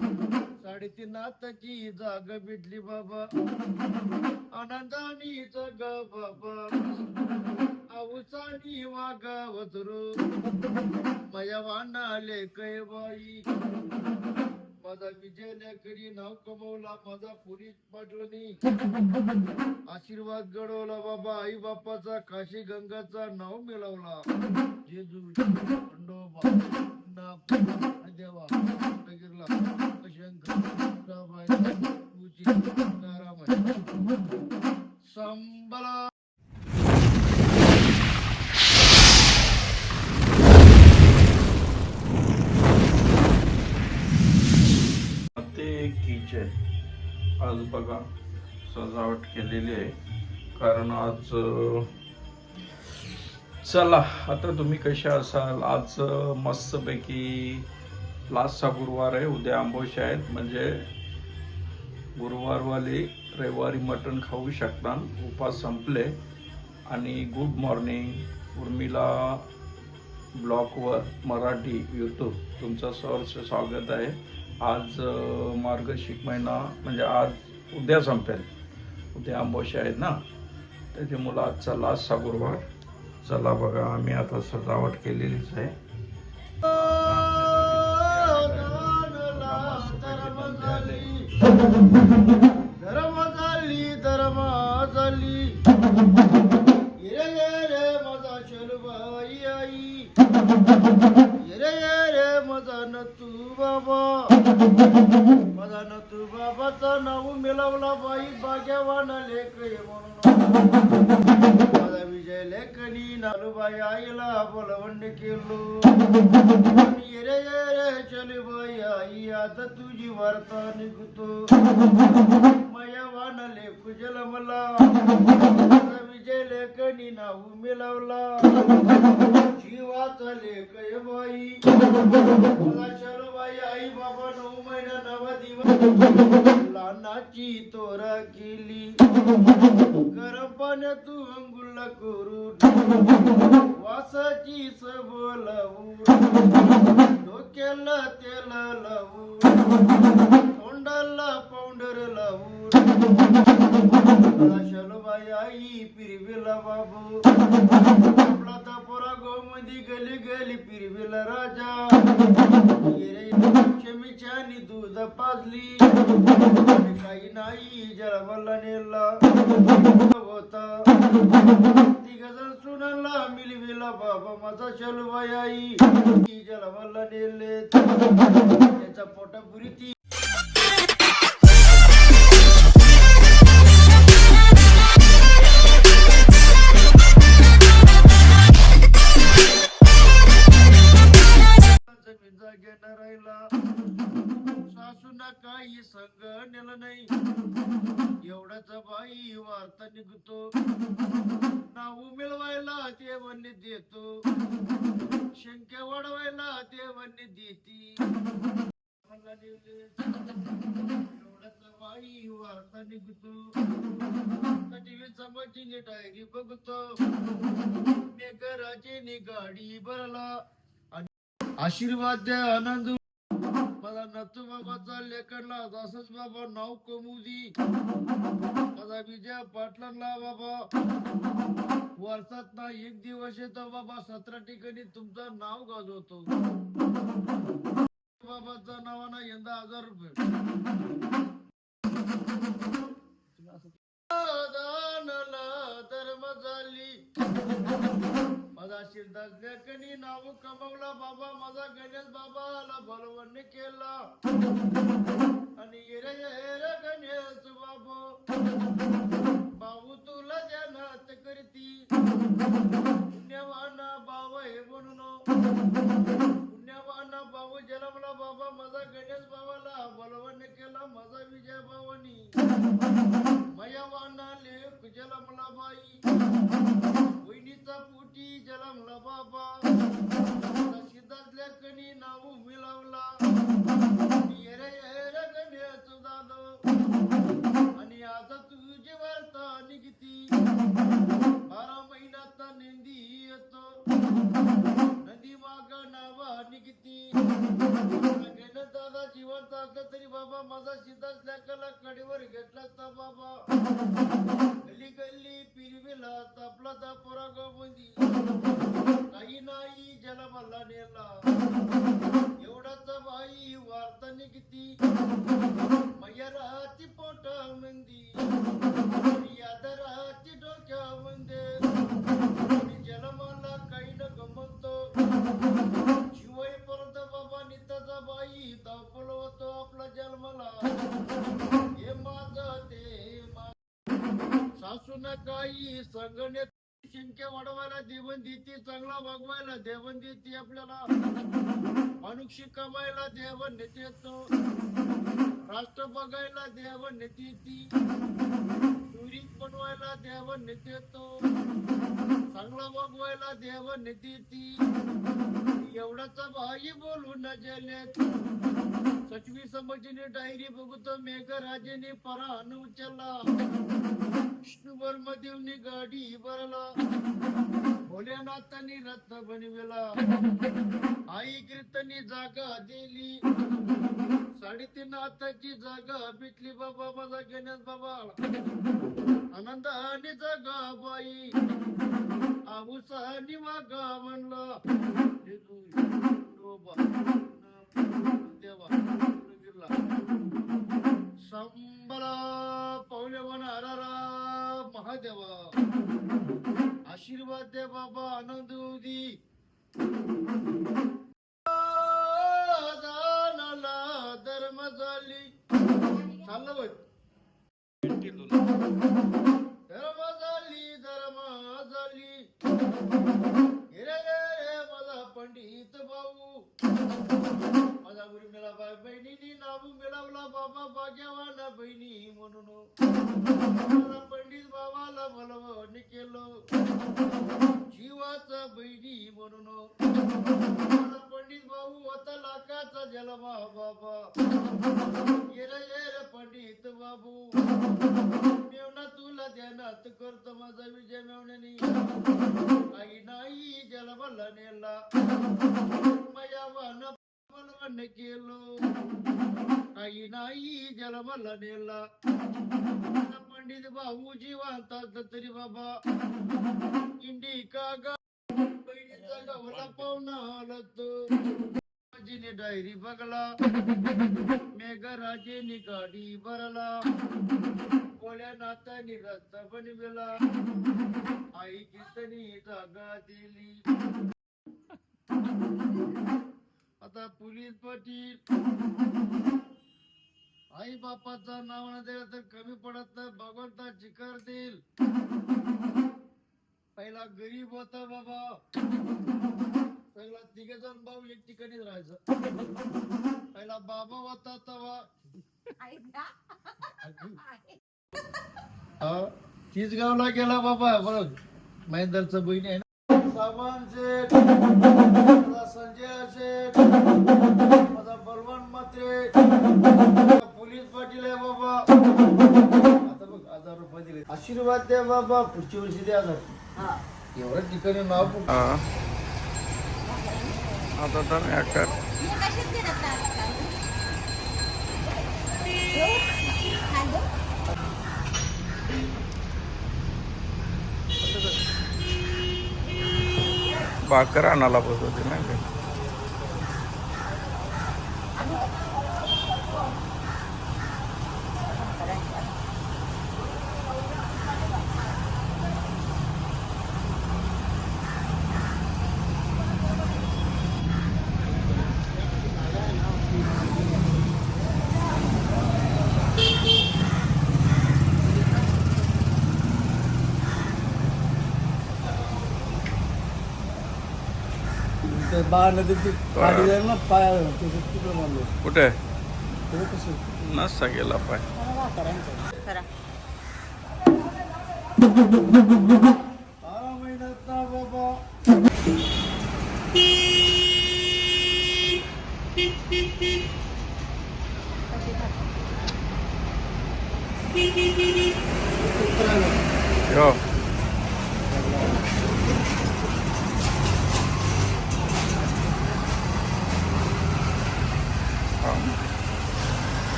साडेतीन आताची जाग भेटली बाबा. आनंदानी जग बाबा. आऊसानी वागावत रो. मया वानाले कै बाई माझा विजय लेकरी नाव कमवला माझा पोलीस पाटलानी आशीर्वाद घडवला बाबा आई बापाचा काशी गंगाचा नाव मिळवला. जेजू खंडोबा देवा शंकर संबला किचन आज बघा सजावट केलेली आहे. कारण आज चला आता तुम्ही कसे असाल? आज मस्तपैकी लास्टचा गुरुवार आहे. उद्या आंबोशी आहेत. म्हणजे गुरुवारवाली रविवारी मटण खाऊ शकता उपास संपले. आणि गुड मॉर्निंग उर्मिला ब्लॉकवर मराठी यूट्यूब तुमचं सहर्ष स्वागत आहे. आज मार्गशीर्ष महिना म्हणजे आज उद्या संपेल. उद्या आंबोशी आहेत ना? त्याच्यामुळं आजचा सा गुरुवार. चला बघा आम्ही आता सजावट केलेलीच आहे. धर्म झाली धर्म झाली ये रे बाबा. माझा तू बाबाचा नाव मिळवला बाई भाग्यवान लेख म्हणून. माझा विजय लेखनी नालूबाई आईला बोलवण केलो. ये रे रे चल बाई आई आता तुझी वार्ता निघतो. मया वानले जल मला विजय लेखनी नाव मिळवला जीवाचा लेख ये बाई लानाची आई बाबा नऊ महिना नवा दिवस. तोरा केली. गरम पाण्यात तू करून वासाची सबलावून डोक्याला तेल लावू तोंडाला पावडर लावून मला आई पिरविला बाबू. आपला तपोरा गोमधी गली गली पिरविला राजा. येरे चमिचानी दूध पाजली. काही नाही जळवला नेला. होता. जण सुनाला मिलविला बाबा माझा शलबाई आई. जळवला नेले त्याचा ती जमीन जागेनं राहिला. सासूना काही संग नेलं नाही. एवढाच बाई वार्ता निघतो. नाव मिळवायला ते वन्य देतो. शंके वाढवायला ते वन्य देती बाई वार्ता निघतो. टीव्ही समाजीने टायरी बघतो. मेघराजे गाडी भरला. आशीर्वाद द्या आनंद माझा नतू बाबाचा लेखनला दासच बाबा नाव कमुदी. माझा विजय पाटलांना बाबा. वर्षात ना एक दिवस येतो बाबा सतरा ठिकाणी तुमचं नाव गाजवतो. बाबाच्या नावानं यंदा हजार रुपये. धर्म झाली. माझा शिरदास लेखनी नाव कमवला बाबा माझा गणेश बाबाला बलवण केला. लेख जन्मला बाई. वहिनीचा पोटी जलमला बाबा. सिद्धार्थल्या कणी नाव मिळवला येरे येरे गणेश दादो आणि आता तुझी वार्ता निघती. बारा महिन्यात नेंदी येतो. नदी माग नावा निघती. जिवंत असलं तरी बाबा माझा सीताच लेखाला कडेवर घेतला असता बाबा. गल्ली गल्ली पिरविला तापला ता पोरागा मंदी काही नाही ज्याला मला नेला. एवढाच बाई वार्ताने किती. मयरात वाढवायला देते चांगला वागवायला देवण देते आपल्याला मनुष्य कमायला देव नेते राष्ट्र बघायला देव नेते ती बनवायला देव नेते चांगला वागवायला देव नेते ती एवढाच भाई बोलून जले. सचवी समजीने डायरी बघतो मेघराजेने राजेने परा विष्णू वर्म देवनी गाडी भरला. भोलेनाथांनी रथ बनविला. आई कीर्तनी जागा दिली. साडेतीन आताची जागा भेटली बाबा माझा गणेश बाबा. आनंदाने जागा बाई. आऊसानी वागा म्हणला. देवा, संबरा पावले म्हणा महादेवा. आशीर्वाद दे बाबा आनंद उदी म्हणून. पंडित बाबाला बलवण केलं. जीवाचा बहिणी म्हणून. पंडित भाऊ होता लाखाचा जलमा बाबा. येर येर पंडित बाबू. मेवना तुला ध्यानात करतो माझा विजय मेवण्यानी. काही नाही जलमाला नेला. माया वाहन केलो. काही नाही जलमाला नेला. आता पंडित भाऊ वाहतात तरी बाबा. इंडिका गा बहिणीचा गावाला पाहुणा आला तो डायरी बघला. मेघराजेने गाडी भरला. कोल्या नातानी रस्ता बनविला. आई कीर्तनी जागा दिली. आता पोलीस पाटील. आई बापाचं नाव न दिलं तर कमी पडत नाही भगवंता चिकार देईल. पहिला गरीब होता बाबा. पहिला तिघ जण भाऊ एक ठिकाणीच राहायचं. पहिला बाबा होता तवा. तीच गावला गेला बाबा. बरोबर. महेंदरचा बहिणी आहे ना. सामान शेठ. संजय शेठ. आशीर्वाद द्या बाबा पुढच्या वर्षी द्या हजार एवढ्या ठिकाणी नाव पण- हा. आता तर याकर भाकर आणायला बसवते नाही का ते बाहेर नदी ती खाली जाईल ना पाय तिकडे मारलो कुठे? नसता गेला पाय बारा महिन्यात ना बाबा हो हा.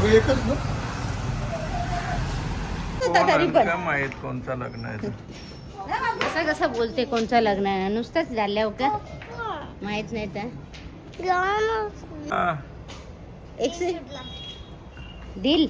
दोघं एकच ना? तरी पण. काय माहीत कोणतं लग्न आहे. असं कसं बोलते कोणचं लग्न आहे? नुसतंच झाल्यावर का माहीत नाही तर. हा. एक से दिल.